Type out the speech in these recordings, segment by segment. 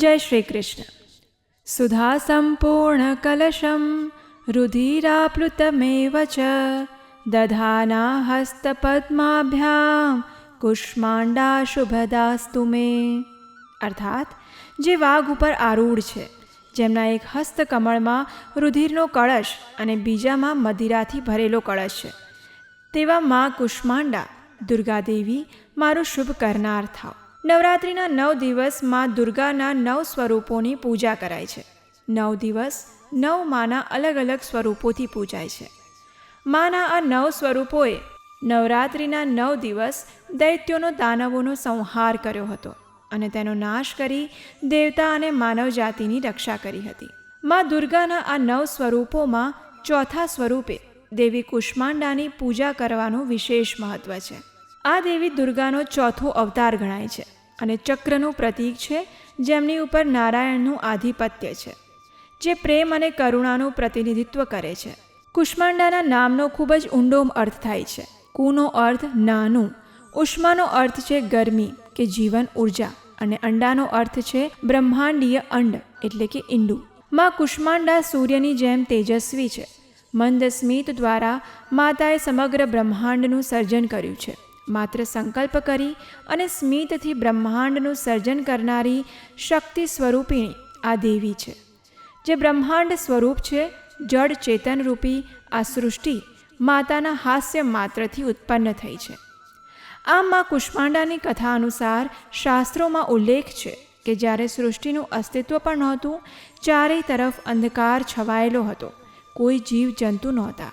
જય શ્રી કૃષ્ણ. સુધા સંપૂર્ણ કલશમ, રુધિરાપ્લુતમેવ ચ દધાના હસ્તપદ્માભ્યામ કુષ્માંડા શુભદાસ્તુ મે. અર્થાત, જે વાઘ ઉપર આરૂઢ છે, જેમના એક હસ્તકમળમાં રુધિરનો કળશ અને બીજામાં મદિરાથી ભરેલો કળશ છે. તેવા મા કુષ્માંડા, દુર્ગાદેવી, મારું શુભ કરનાર થાવ નવરાત્રિના નવ દિવસમાં દુર્ગાના નવ સ્વરૂપોની પૂજા કરાય છે. નવ દિવસ નવ માના અલગ અલગ સ્વરૂપોથી પૂજાય છે. માના આ નવ સ્વરૂપોએ નવરાત્રિના નવ દિવસ દૈત્યોનો દાનવોનો સંહાર કર્યો હતો અને તેનો નાશ કરી દેવતા અને માનવ જાતિની રક્ષા કરી હતી. મા દુર્ગાના આ નવ સ્વરૂપોમાં ચોથા સ્વરૂપે દેવી કુષ્માંડાની પૂજા કરવાનું વિશેષ મહત્વ છે. આ દેવી દુર્ગાનો ચોથો અવતાર ગણાય છે. અને ચક્રનું પ્રતીક છે, જેમની ઉપર નારાયણનું આધિપત્ય છે, જે પ્રેમ અને કરુણાનું પ્રતિનિધિત્વ કરે છે. કુષ્માંડાના નામનો ખૂબ જ ઊંડો અર્થ થાય છે. કુનો અર્થ નાનું. ઉષ્માનો અર્થ છે ગરમી, કે જીવન ઊર્જા, અને અંડાનો અર્થ છે બ્રહ્માંડીય અંડ, એટલે કે ઈંડું. માં કુષ્માંડા સૂર્યની જેમ તેજસ્વી છે. મંદ સ્મિત દ્વારા માતાએ સમગ્ર બ્રહ્માંડનું સર્જન કર્યું છે. માત્ર સંકલ્પ કરી અને સ્મિતથી બ્રહ્માંડનું સર્જન કરનારી શક્તિ સ્વરૂપિણી આ દેવી છે. જે બ્રહ્માંડ સ્વરૂપ છે, જડ ચેતનરૂપી આ સૃષ્ટિ માતાના હાસ્ય માત્રથી ઉત્પન્ન થઈ છે. આમ માં કુષ્માંડાની કથા અનુસાર શાસ્ત્રોમાં ઉલ્લેખ છે કે જ્યારે સૃષ્ટિનું અસ્તિત્વ પણ નહોતું, ચારેય તરફ અંધકાર છવાયેલો હતો. કોઈ જીવ જંતુ નહોતા.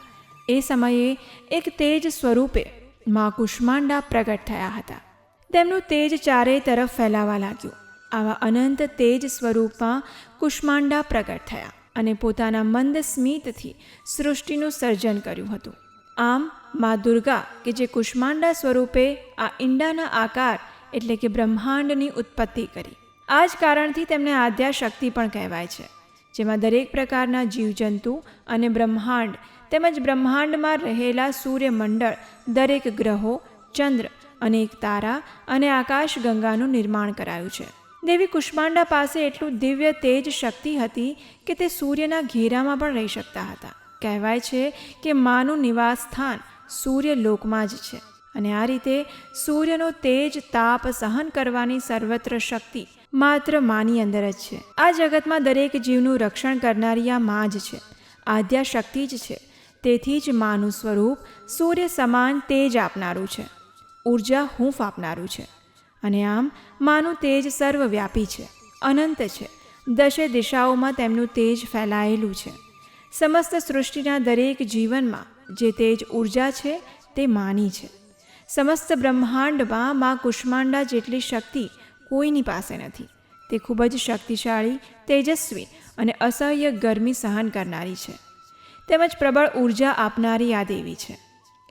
એ સમયે એક તેજ સ્વરૂપે માં કુષ્માંડા પ્રગટ થયા હતા. તેમનું તેજ ચારેય તરફ ફેલાવા લાગ્યું. આવા અનંત તેજ સ્વરૂપમાં કુષ્માંડા પ્રગટ થયા અને પોતાના મંદ સ્મિતથી સૃષ્ટિનું સર્જન કર્યું હતું. આમ, મા દુર્ગા, કે જે કુષ્માંડા સ્વરૂપે આ ઈંડાના આકાર એટલે કે બ્રહ્માંડની ઉત્પત્તિ કરી, આ જ કારણથી તેમને આદ્યા શક્તિ પણ કહેવાય છે, જેમાં દરેક પ્રકારના જીવજંતુ અને બ્રહ્માંડ તેમજ બ્રહ્માંડમાં રહેલા સૂર્યમંડળ, દરેક ગ્રહો, ચંદ્ર, અનેક તારા અને આકાશ ગંગાનું નિર્માણ કરાયું છે. દેવી કુષ્માંડા પાસે એટલું દિવ્ય તેજ શક્તિ હતી કે તે સૂર્યના ઘેરામાં પણ રહી શકતા હતા. કહેવાય છે કે માનું નિવાસ સ્થાન સૂર્ય લોકમાં જ છે અને આ રીતે સૂર્યનો તેજ તાપ સહન કરવાની સર્વત્ર શક્તિ માત્ર માની અંદર જ છે. આ જગતમાં દરેક જીવનું રક્ષણ કરનારી આ માં જ છે. આદ્યા શક્તિ જ છે. તેથી જ માનું સ્વરૂપ સૂર્ય સમાન તેજ આપનારું છે. ઊર્જા હૂંફ આપનારું છે. અને આમ, માનું તેજ સર્વવ્યાપી છે, અનંત છે દશે દિશાઓમાં તેમનું તેજ ફેલાયેલું છે. સમસ્ત સૃષ્ટિના દરેક જીવનમાં જે તેજ ઊર્જા છે, તે માની છે. સમસ્ત બ્રહ્માંડમાં મા કુષ્માંડા જેટલી શક્તિ કોઈની પાસે નથી. તે ખૂબ જ શક્તિશાળી, તેજસ્વી અને અસહ્ય ગરમી સહન કરનારી છે. તેમજ પ્રબળ ઊર્જા આપનારી આ દેવી છે.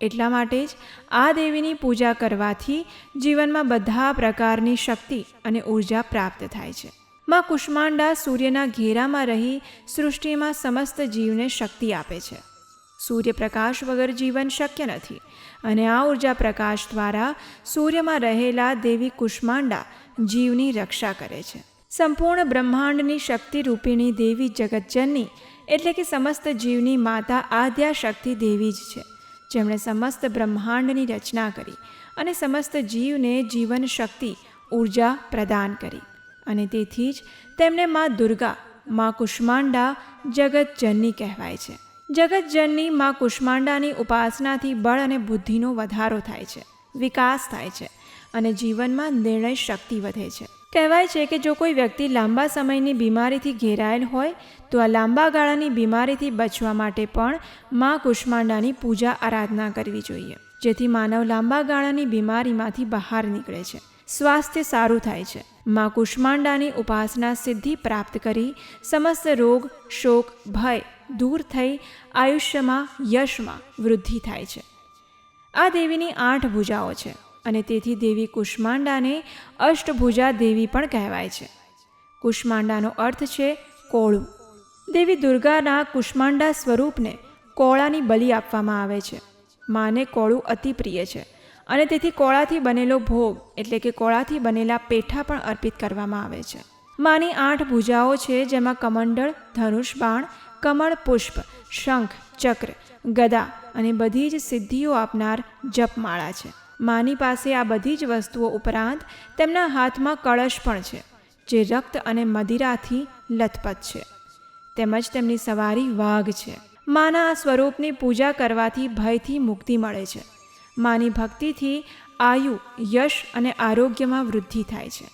એટલા માટે જ આ દેવીની પૂજા કરવાથી જીવનમાં બધા પ્રકારની શક્તિ અને ઊર્જા પ્રાપ્ત થાય છે. માં કુષ્માંડા સૂર્યના ઘેરામાં રહી સૃષ્ટિમાં સમસ્ત જીવને શક્તિ આપે છે. સૂર્યપ્રકાશ વગર જીવન શક્ય નથી અને આ ઊર્જા પ્રકાશ દ્વારા સૂર્યમાં રહેલા દેવી કુષ્માંડા જીવની રક્ષા કરે છે. સંપૂર્ણ બ્રહ્માંડની શક્તિ રૂપિણી દેવી જગતજનની એટલે કે સમસ્ત જીવની માતા આદ્યા શક્તિ દેવી જ છે. જેમણે સમસ્ત બ્રહ્માંડની રચના કરી અને સમસ્ત જીવને જીવન શક્તિ ઊર્જા પ્રદાન કરી. અને તેથી જ તેમને મા દુર્ગા, મા કુષ્માંડા જગતજનની કહેવાય છે. જગતજનની મા કુષ્માંડાની ઉપાસનાથી બળ અને બુદ્ધિનો વધારો થાય છે, વિકાસ થાય છે અને જીવનમાં નિર્ણય શક્તિ વધે છે. કહેવાય છે કે જો કોઈ વ્યક્તિ લાંબા સમયની બીમારીથી ઘેરાયેલ હોય, તો આ લાંબા ગાળાની બીમારીથી બચવા માટે પણ મા કુષ્માંડાની પૂજા આરાધના કરવી જોઈએ, જેથી માનવ લાંબા ગાળાની બીમારીમાંથી બહાર નીકળે છે. સ્વાસ્થ્ય સારું થાય છે. મા કુષ્માંડાની ઉપાસના સિદ્ધિ પ્રાપ્ત કરી, સમસ્ત રોગ, શોક, ભય દૂર થઈ આયુષ્યમાં, યશમાં વૃદ્ધિ થાય છે. આ દેવીની આઠ ભુજાઓ છે. અને તેથી દેવી કુષ્માંડાને અષ્ટભુજા દેવી પણ કહેવાય છે. કુષ્માંડાનો અર્થ છે કોળું. દેવી દુર્ગાના કુષ્માંડા સ્વરૂપને કોળાની બલિ આપવામાં આવે છે. માને કોળું અતિ પ્રિય છે અને તેથી કોળાથી બનેલો ભોગ એટલે કે કોળાથી બનેલા પેઠા પણ અર્પિત કરવામાં આવે છે. માની આઠ ભુજાઓ છે જેમાં કમંડળ, ધનુષ બાણ, કમળ, પુષ્પ, શંખ, ચક્ર, ગદા અને બધી જ સિદ્ધિઓ આપનાર જપમાળા છે. માની પાસે આ બધી જ વસ્તુઓ ઉપરાંત તેમના હાથમાં કળશ પણ છે, જે રક્ત અને મદિરાથી લથપથ છે. તેમજ તેમની સવારી વાઘ છે. માના આ સ્વરૂપની પૂજા કરવાથી ભયથી મુક્તિ મળે છે. માની ભક્તિથી આયુ, યશ અને આરોગ્યમાં વૃદ્ધિ થાય છે.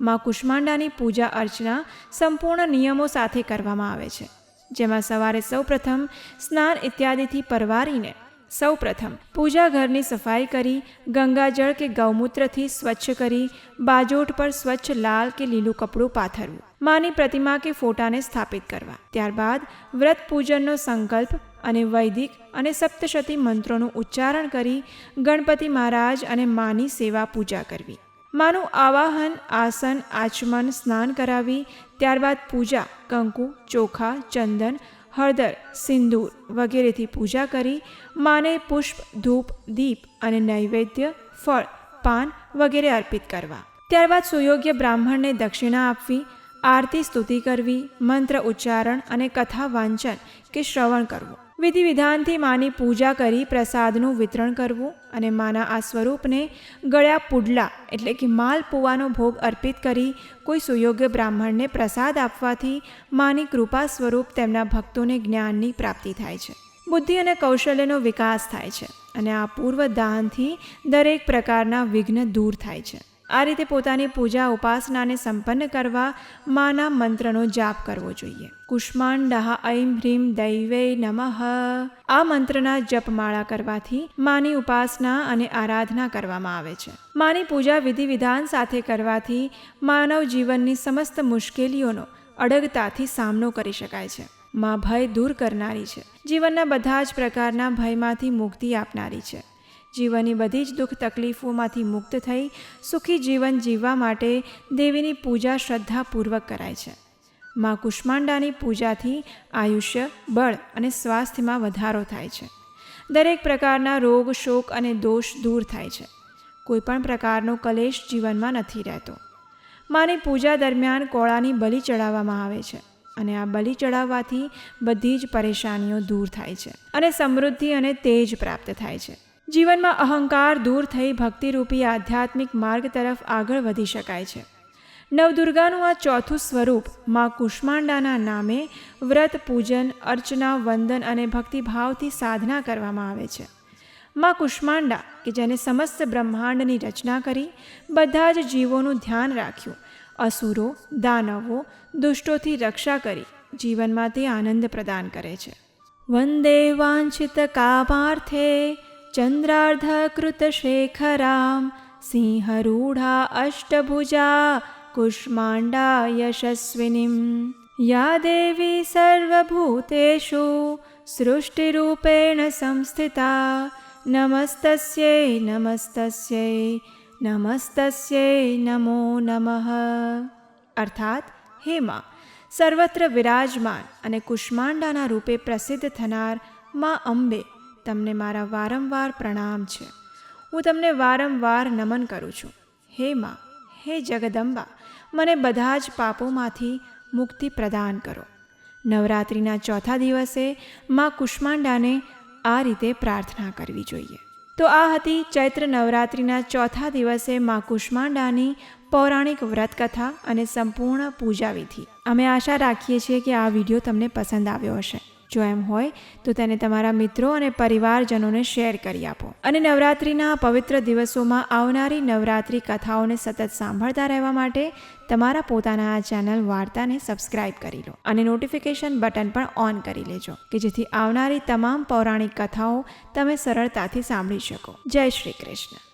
માં કુષ્માંડાની પૂજા અર્ચના સંપૂર્ણ નિયમો સાથે કરવામાં આવે છે, જેમાં સવારે સૌપ્રથમ સ્નાન ઇત્યાદિથી પરવારીને સૌપ્રથમ, પૂજા ઘરની સફાઈ કરી, ગંગાજળ કે ગૌમૂત્રથી સ્વચ્છ કરી, બાજોટ પર સ્વચ્છ લાલ કે લીલું કપડું પાથરવું, માની પ્રતિમા કે ફોટાને સ્થાપિત કરવા. ત્યારબાદ, વ્રત પૂજનનો સંકલ્પ અને વૈદિક અને સપ્તશતી મંત્રોનું ઉચ્ચારણ કરી, ગણપતિ મહારાજ અને માની સેવા પૂજા કરવી. માનું આવાહન, આસન, આચમન, સ્નાન કરાવી, ત્યારબાદ પૂજા, કંકુ, ચોખા, ચંદન હળદર, સિંદૂર વગેરેથી પૂજા કરી, માને પુષ્પ, ધૂપ, દીપ અને નૈવેદ્ય, ફળ, પાન વગેરે અર્પિત કરવા. ત્યારબાદ સુયોગ્ય બ્રાહ્મણને દક્ષિણા આપવી, આરતી સ્તુતિ કરવી, મંત્ર ઉચ્ચારણ અને કથા વાંચન કે શ્રવણ કરવું. વિધિ વિધાનથી માની પૂજા કરી પ્રસાદનું વિતરણ કરવું અને માના આ સ્વરૂપને ગળ્યા પુડલા એટલે કે માલ પૂવાનો ભોગ અર્પિત કરી કોઈ સુયોગ્ય બ્રાહ્મણને પ્રસાદ આપવાથી માની કૃપા સ્વરૂપ તેમના ભક્તોને જ્ઞાનની પ્રાપ્તિ થાય છે. બુદ્ધિ અને કૌશલ્યનો વિકાસ થાય છે અને આ પૂર્વ દાનથી દરેક પ્રકારના વિઘ્ન દૂર થાય છે. આ રીતે પોતાની પૂજા ઉપાસનાને સંપન્ન કરવા માના મંત્રનો જાપ કરવો જોઈએ. કુષ્માંડઃ ઐમ હ્રીમ દૈવે નમઃ. આ મંત્રના જપમાળા કરવાથી માની ઉપાસના અને આરાધના કરવામાં આવે છે. માની પૂજા વિધિ વિધાન સાથે કરવાથી માનવ જીવનની સમસ્ત મુશ્કેલીઓનો અડગતાથી સામનો કરી શકાય છે. માં ભય દૂર કરનારી છે. જીવનના બધા જ પ્રકારના ભયમાંથી મુક્તિ આપનારી છે. જીવનની બધી જ દુઃખ તકલીફોમાંથી મુક્ત થઈ સુખી જીવન જીવવા માટે દેવીની પૂજા શ્રદ્ધાપૂર્વક કરાય છે. માં કુષ્માંડાની પૂજાથી આયુષ્ય, બળ અને સ્વાસ્થ્યમાં વધારો થાય છે. દરેક પ્રકારના રોગ, શોક અને દોષ દૂર થાય છે. કોઈપણ પ્રકારનો કલેશ જીવનમાં નથી રહેતો. માની પૂજા દરમિયાન કોળાની બલિ ચડાવવામાં આવે છે અને આ બલિ ચડાવવાથી બધી જ પરેશાનીઓ દૂર થાય છે અને સમૃદ્ધિ અને તેજ પ્રાપ્ત થાય છે. જીવનમાં અહંકાર દૂર થઈ ભક્તિરૂપી આધ્યાત્મિક માર્ગ તરફ આગળ વધી શકાય છે. નવદુર્ગાનું આ ચોથું સ્વરૂપમાં કુષ્માંડાના નામે વ્રત, પૂજન, અર્ચના, વંદન અને ભક્તિભાવથી સાધના કરવામાં આવે છે. માં કુષ્માંડા, કે જેને સમસ્ત બ્રહ્માંડની રચના કરી, બધા જ જીવોનું ધ્યાન રાખ્યું. અસુરો, દાનવો, દુષ્ટોથી રક્ષા કરી જીવનમાં તે આનંદ પ્રદાન કરે છે. વંદે વાંછિત કામાર્થે चन्द्रार्धकृतशेखरां सिंहरूढा अष्टभुजा कुष्माण्डा यशस्विनीं या देवी सर्वभूतेषु सृष्टिरूपेण संस्थिता नमस्तस्यै नमस्तस्यै नमस्तस्यै नमो नमः અર્થાત હે માં સર્વત્ર વિરાજમાન અને કુષ્માંડાના રૂપે પ્રસિદ્ધ થનારમાં અંબે તમને મારા વારંવાર પ્રણામ છે. હું તમને વારંવાર નમન કરું છું. હે માં, હે જગદંબા, મને બધા જ પાપોમાંથી મુક્તિ પ્રદાન કરો. નવરાત્રિના ચોથા દિવસે માં કુષ્માંડાને આ રીતે પ્રાર્થના કરવી જોઈએ. તો આ હતી ચૈત્ર નવરાત્રિના ચોથા દિવસે માં કુષ્માંડાની પૌરાણિક વ્રતકથા અને સંપૂર્ણ પૂજા વિધિ અમે આશા રાખીએ છીએ કે આ વીડિયો તમને પસંદ આવ્યો હશે. જો એમ હોય, તો તેને તમારા મિત્રો અને પરિવારજનોને શેર કરી આપો. અને નવરાત્રિના પવિત્ર દિવસોમાં આવનારી નવરાત્રિ કથાઓને સતત સાંભળતા રહેવા માટે તમારા પોતાના આ ચેનલ વાર્તાને સબસ્ક્રાઇબ કરી લો. અને નોટિફિકેશન બટન પણ ઓન કરી લેજો, કે જેથી આવનારી તમામ પૌરાણિક કથાઓ તમે સરળતાથી સાંભળી શકો. જય શ્રી કૃષ્ણ.